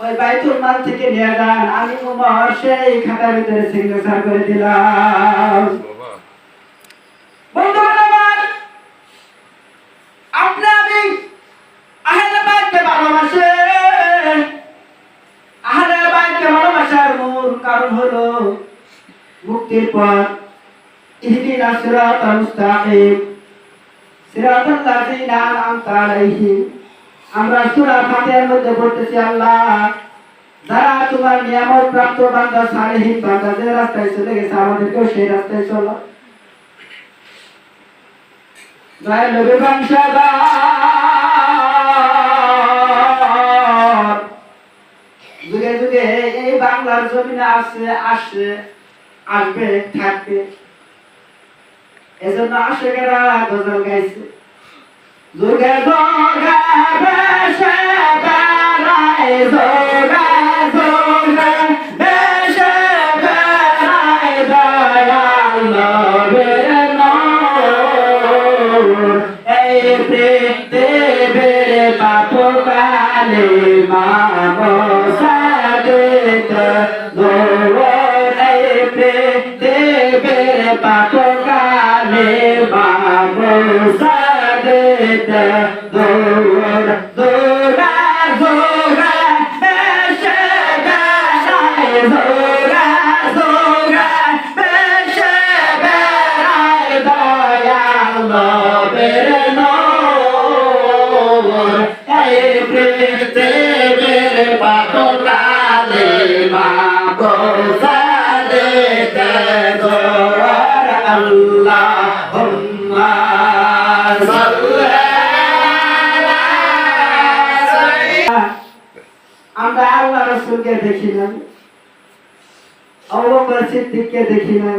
ওই বাইতুল মাল থেকে নিয়ে যান। আমি উমর সেই খাতার ভিতরে সিগনেচার করে দিলাম। বন্ধুগণ আমার আপনি আমি আহলে বাইতকে ভালোবাসেন আহলে বাইতকে ভালোবাসার মূল কারণ হলো মুক্তির পথ। ইহদিনা সিরাতাল মুস্তাকিম। সিরাতাল লাযিনা আনআমতা আলাইহিম। আমরা সূরা ফাতিহার মধ্যে পড়তেছি, আল্লাহ, যারা তোমার নিয়ামত প্রাপ্ত বান্দা, সালেহীন বান্দা, যে রাস্তায় চলে গেছে, আমাদেরকেও সেই রাস্তায় চলো। জয় যুগে যুগে এই বাংলার জমিনে আসে আসে আসবে, থাকবে। এজন্য আশেকেরা গজল গাইছে। যুগে পৃথিবীর বাপুকালে মামো সাদিত দৌড় এই পৃথিবীর বাপুকালে আমরা আল্লাহ রসুলকে দেখি না অবকর সিদ্দিককে দেখি না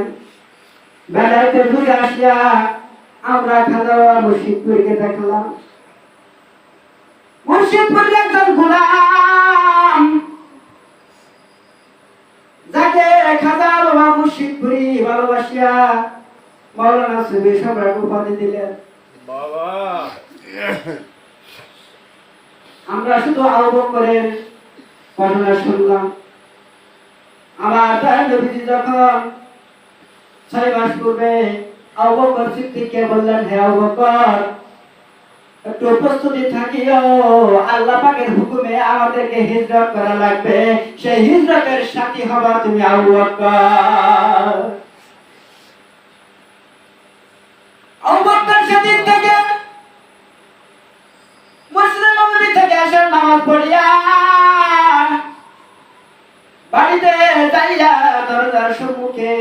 বেলাইতে ঘুরে আসিয়া আমরা খাদাওয়া মুর্শিদপুরকে দেখলাম। মুর্শিদপুর একজন গোলাম, যাকে খাজা বাবা মুর্শিদপুরি ভালোবাসিয়া মৌলানা সুবি সম্রাট উপাধি দিলেন। বাবা। আমরা শুধু আবু বকরের ঘটনা শুনলাম। আমার তার নবীজি যখন ছয় মাস পূর্বে আবু সিদ্দিককে বললেন হে আবু একটু প্রস্তুতি থাকিও। আল্লাহ পাকের হুকুমে আমাদেরকে হিজরত করা লাগবে। সেই হিজরতের সাথী হবা তুমি আবু সিদ্দিক থেকে, মুসলিম নবী থেকে আসার নামাজ পড়িয়া। বাড়িতে যাইয়া দরজার সম্মুখে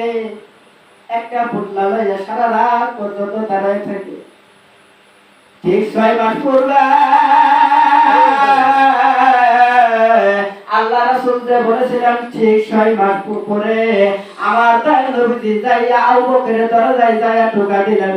একটা পুতলা লইয়া সারা রাত পর্যন্ত দাঁড়ায় থাকে। ঠিক ছয় মাস পূর্বে আল্লাহ রাসূল যে বলেছিলাম ঠিক ছয় মাস পরে আমার তাই নবীজি যাইয়া আবু বকরের দরজায় যাইয়া টোকা দিলেন।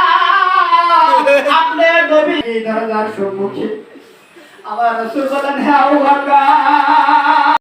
আপনার নবী দরজার সম্মুখে আমার রাসূল বলেন হে আবু বকর